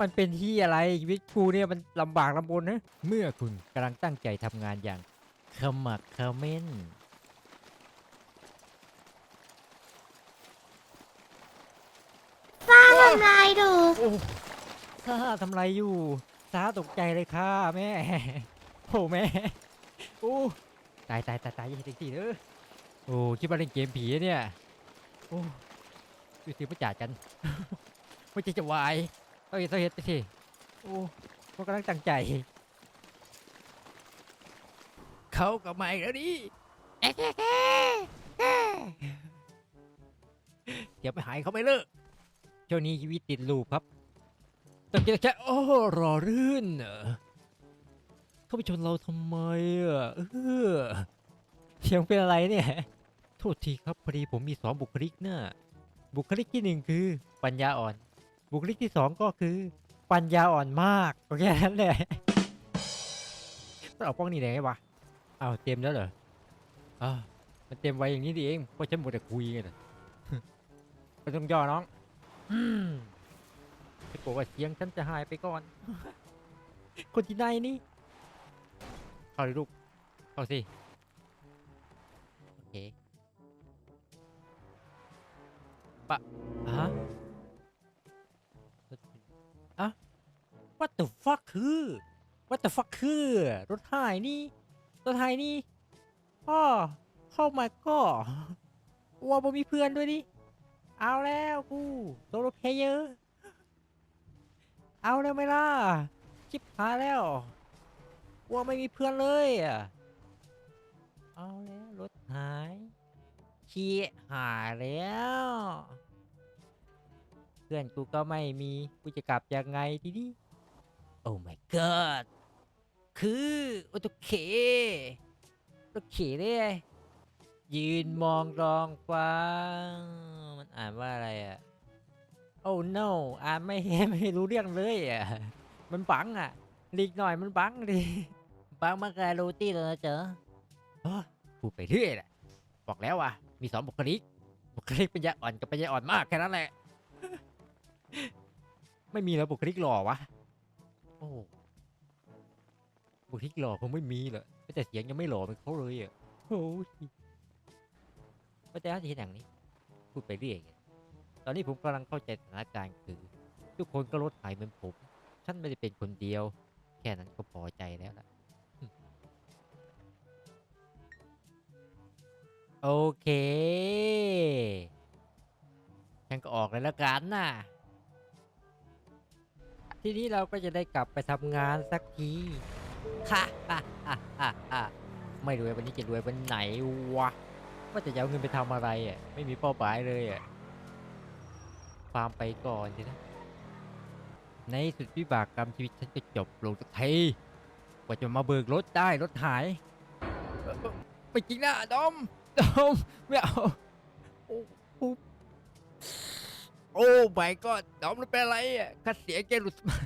มันเป็นที่อะไรชีวิตครูเนี่ยมันลำบากลำบนนะ เมื่อคุณกำลังตั้งใจทำงานอย่างขมักเขม้นป้าทำลายดูโอ้ข้าทำไรอยู่ซาตกใจเลยค่ะแม่โอ้แม่โอ้ตายตายตายตายอยังเห็นสิเด้อโอ้คิดว่าเล่นเกมผีอะเนี่ยโอ้ดูสิประจาดกันไม่ใช่จะวาย ต้องเห็นต้องเห็นสิโอ้พวกกำลังตั้งใจ เขากับมาอีกแล้วดิเดี๋ยวไปหายเขาไม่เลิกช่วงนี้ชีวิตติดลูปครับต้องกินแค่โอ้รอรื่นเหรอเขาไปชนเราทำไมอะเออเสียงเป็นอะไรเนี่ย โทษทีครับพอดีผมมีสองบุคลิกเนะบุคลิกที่หนึ่งคือปัญญาอ่อน บุคลิกที่สองก็คือ ปัญญาอ่อนมากโอเคนั้นแหละต้องเอาป้องนี่ไหนวะเอาเต็มแล้วเหรออ้ามันเต็มไว้อย่างนี้ดิเองเพราะฉันหมดแต่คุยกันน่ะไปต้องย่อน้องอืมจะกลัวว่าเสียงฉันจะหายไปก่อน คนที่ไหนนี่เข้าเลยลูกเข้าสิโอเคปะ คือ what the fuck คือรถหายนี่รถหายนี่พ่อเข้ามาก็ว่าบ่มีเพื่อนด้วยดิเอาแล้วกูโซโลเพเยอร์เอาแล้วไหมล่ะชิบหายแล้วว่าไม่มีเพื่อนเลยอะเอาแล้วรถหายขี้หายแล้ว เพื่อนกูก็ไม่มีกูจะกลับยังไงทีนี้ โอ้ my god คือโอตเคโอเคเลยยืนมองรองฟ้า มันอ่านว่าอะไรอะ โอ้ no อ่านไม่ไม่รู้เรื่องเลยอะ มันบังอะลีกหน่อยมันบังดิบังมากกาโรตี้เลยนะเจอโอ้ยพูดไปเรื่อยแหละบอกแล้วอะ มีสองบุคลิก บุคลิกปัญญาอ่อนกับปัญญาอ่อนมากแค่นั้นแหละ ไม่มีแล้วบุคลิกหล่อวะ บุคลิกหล่อคงไม่มีเหรอแต่เสียงยังไม่หล่อเป็นเขาเลยอะโอ้ยว่าแต่ที่หนังนี้ พูดไปเรื่อยตอนนี้ผมกำลังเข้าใจสถานการณ์คือ ทุกคนก็ลดหายเหมือนผมฉันไม่ได้เป็นคนเดียว แค่นั้นก็พอใจแล้วล่ะโอเคฉันก็ออกเลยแล้วกันน่ะทีนี้เราก็จะได้กลับไปทำงานสักที ค่ะฮ่าฮ่าฮ่าฮ่าไม่รวยวันนี้จะรวยวันไหนวะว่าจะเอาเงินไปทำอะไรอะไม่มีเป้าหมายเลยอะฟาร์มไปก่อนสินะ ในสุดวิบากกรรมชีวิตฉันจะจบลงสักทีกว่าจะมาเบิกรถได้รถหายไม่จริงนะดอมดอมไม่เอาโอ้โหโอ้ไม่ก็ดอมมันเป็นอะไรอะคัดเสียแกหลุดมา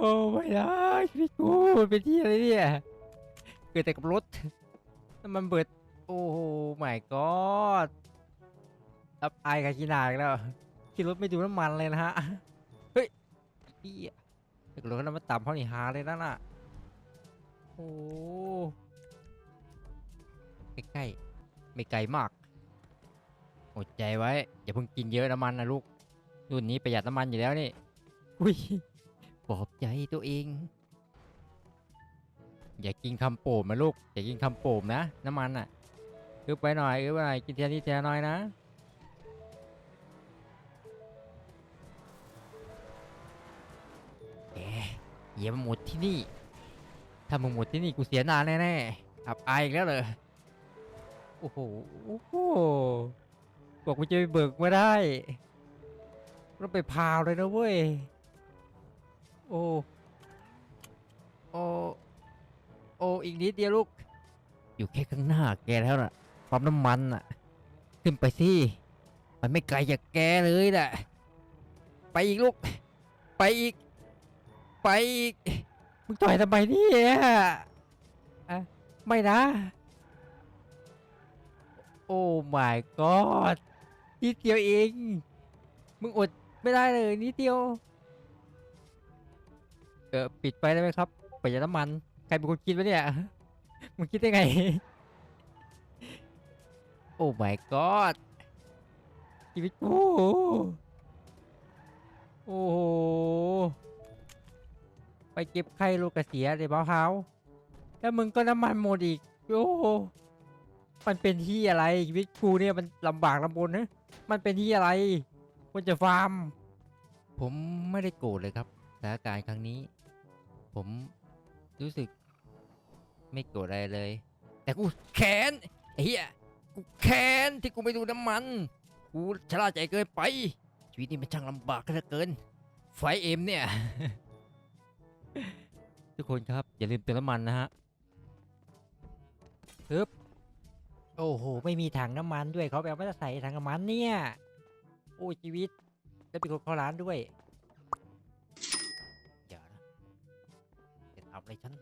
โอ้ไม่ได้ชีวิตกูมันเป็นที่อะไรเนี่ยเกิดแต่กับรถน้ำมันเบิด โอ้โหไม่ก็อับอายกับกีนาอีกแล้วขี่รถไม่ดูน้ำมันเลยนะฮะเฮ้ยพี่เด็กรถน้ำมันต่ำเพราะนี่หาเลยนั่นน่ะโอ้ใกล้ๆไม่ไกลมากอดใจไว้อย่าเพิ่งกินเยอะน้ำมันนะลูกรุ่นนี้ประหยัดน้ำมันอยู่แล้วนี่อุ้ย ใจตัวเอง อย่ากินคำโป่มนะลูก อย่ากินคำโป่มนะ น้ำมันอะอึบไปหน่อยอึบไปหน่อยกินทีละนิดทีละน้อยนะแกอย่ามหมดที่นี่ ถ้ามึงหมดที่นี่กูเสียหนานแน่ๆอับอายอีกแล้วเลยโอ้โหโอ้โหบอกกูจะไปเบิกไมาได้เราไปพาวเลยนะเว้ย โอ้โอ้โอ้อีกนิดเดียวลูก อยู่แค่ข้างหน้าแกแล้วน่ะปั๊มน้ำมันน่ะ ขึ้นไปสิมันไม่ไกลจากแกเลยน่ะไปอีกลูก ไปอีก ไปอีกมึงต่อยทำไมเนี่ยอะไม่นะ โอ้ my god นิดเดียวเอง มึงอดไม่ได้เลยนิดเดียว เออปิดไฟได้ไหมครับประหยัดน้ำมัน ใครเป็นคนคิดวะเนี่ยมึงคิดได้ไง โอ้ my god ชีวิตกูโอ้โห ไปเก็บไข่ลูกกระเสียเลยบ้าเฮาแล้วมึงก็น้ำมันหมดอีกโอ้โหมันเป็นที่อะไรชีวิตกูเนี่ยมันลำบากลำบนนะมันเป็นที่อะไรควรจะฟาร์ม ผมไม่ได้โกรธเลยครับสถานการณ์ครั้งนี้ ผมรู้สึก ไม่โกรธอะไรเลย แต่กูแค้นไอ้เหี้ยกูแค้นที่กูไม่ดูน้ำมัน กูชะล่าใจเกินไป ชีวิตนี้มันช่างลำบากเหลือเกิน ไฟเอ็มเนี่ย ทุกคนครับ อย่าลืมเติมน้ำมันนะฮะปึ๊บโอ้โห ไม่มีถังน้ำมันด้วยเขาแบบไม่ได้ใส่ถังน้ำมันเนี่ย โอ้ชีวิต แล้วเป็นคนเข้าร้านด้วย จะทำอะไรฉัน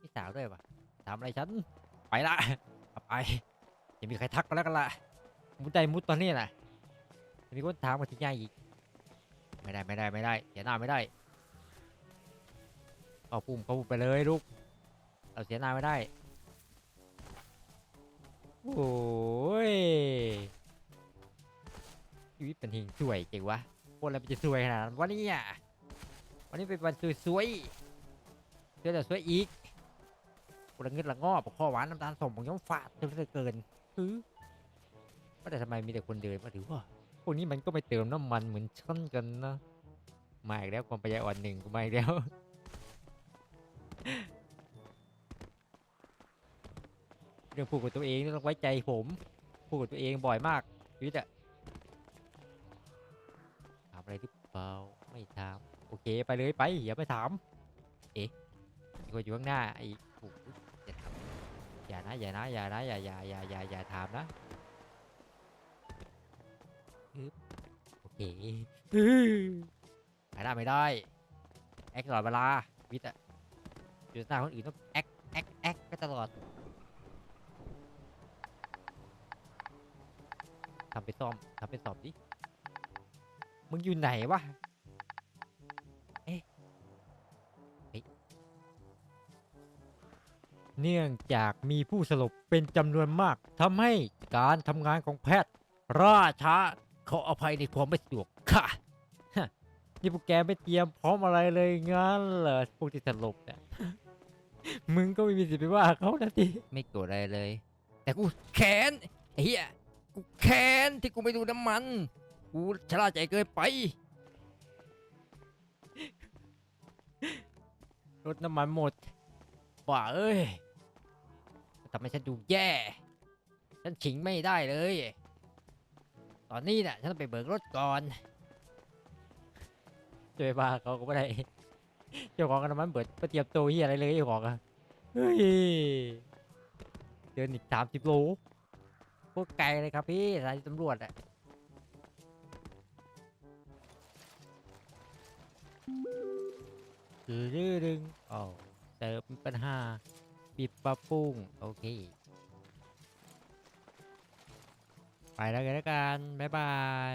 นี่สาวด้วยปะทำอะไรฉัน ไปละเอาไปอย่ามีใครทักก็แล้วกันละมุดใจมุดตอนนี้แหละจะมีคนถามมาที่ย่อีก ไม่ได้ไม่ได้ไม่ได้เสียหน้าไม่ได้เอาปุ่มเขาปุ่มไปเลยลูก เราเสียหน้าไม่ได้ โอ้ยชีวิตเป็นหิงสวยเก่งวะคนอะไรมันจะสวยขนาดนั้นวะเนี่ยวันนี้เป็นวันสวยๆ เดี๋ยวจะสวยอีกคนละเงินละงอบข้อหวานน้ำตาลสมของย้อมฝาดจนเหลือเกินคือว่าแต่ทำไมมีแต่คนเดินมาถือว่าพวกนี้มันก็ไม่เติมน้ำมันเหมือนฉันกันนะมาอีกแล้วความประหยัดอ่อนหนึ่งกูมาอีกแล้วเรื่องพูดกับตัวเองต้องไว้ใจผม พูดกับตัวเองบ่อยมากชีวิตอะถามอะไรหรือเปล่าไม่ถาม โอเคไปเลยไปอย่าไปถาม เอ๊ะ คนอยู่ข้างหน้าไอ้โอ้อย่าถามอย่านะอย่านะอย่านะอย่าอย่าอย่าอย่าอย่าถามนะโอเคอื้อไม่ได้ไม่ได้แอคตลอดเวลาวิทย์อะอยู่หน้าคนอื่นต้องแอคแอคแอคก็ตลอดทำไปซ่อมทำไปสอบดิมึงอยู่ไหนวะ เนื่องจากมีผู้สลบเป็นจำนวนมากทำให้การทำงานของแพทย์ราช้าขออภัยในความไม่สะดวกค่ะฮะนี่พวกแกไม่เตรียมพร้อมอะไรเลยงั้นเหรอพวกที่สลบเนี่ยมึงก็ไม่มีสิทธิ์ไปว่าเขานะทีไม่โกรธอะไรเลย แต่กูแค้นไอ้เหี้ยกูแค้นที่กูไม่ดูน้ำมันกูชะล่าใจเกินไปรถน้ำมันหมดว่าเอ้ย ทำให้ฉันดูแย่ ฉันฉิงไม่ได้เลย ตอนนี้น่ะฉันต้องไปเบิกรถก่อนเจะไปบ้าเขาก็ไม่ได้เจ้าของกันน้ำมันเบิดไปเตรียมตัวเฮียอะไรเลยเจ้าของอะเฮ้ยเดินอีกสามสิบโลพวกไกลเลยครับพี่สานีตำรวจอะดื้อดื้อดึงอ๋อเติมปัญหา ปิดปรับปรุงโอเค ไปแล้วกันแล้วกัน บ๊ายบาย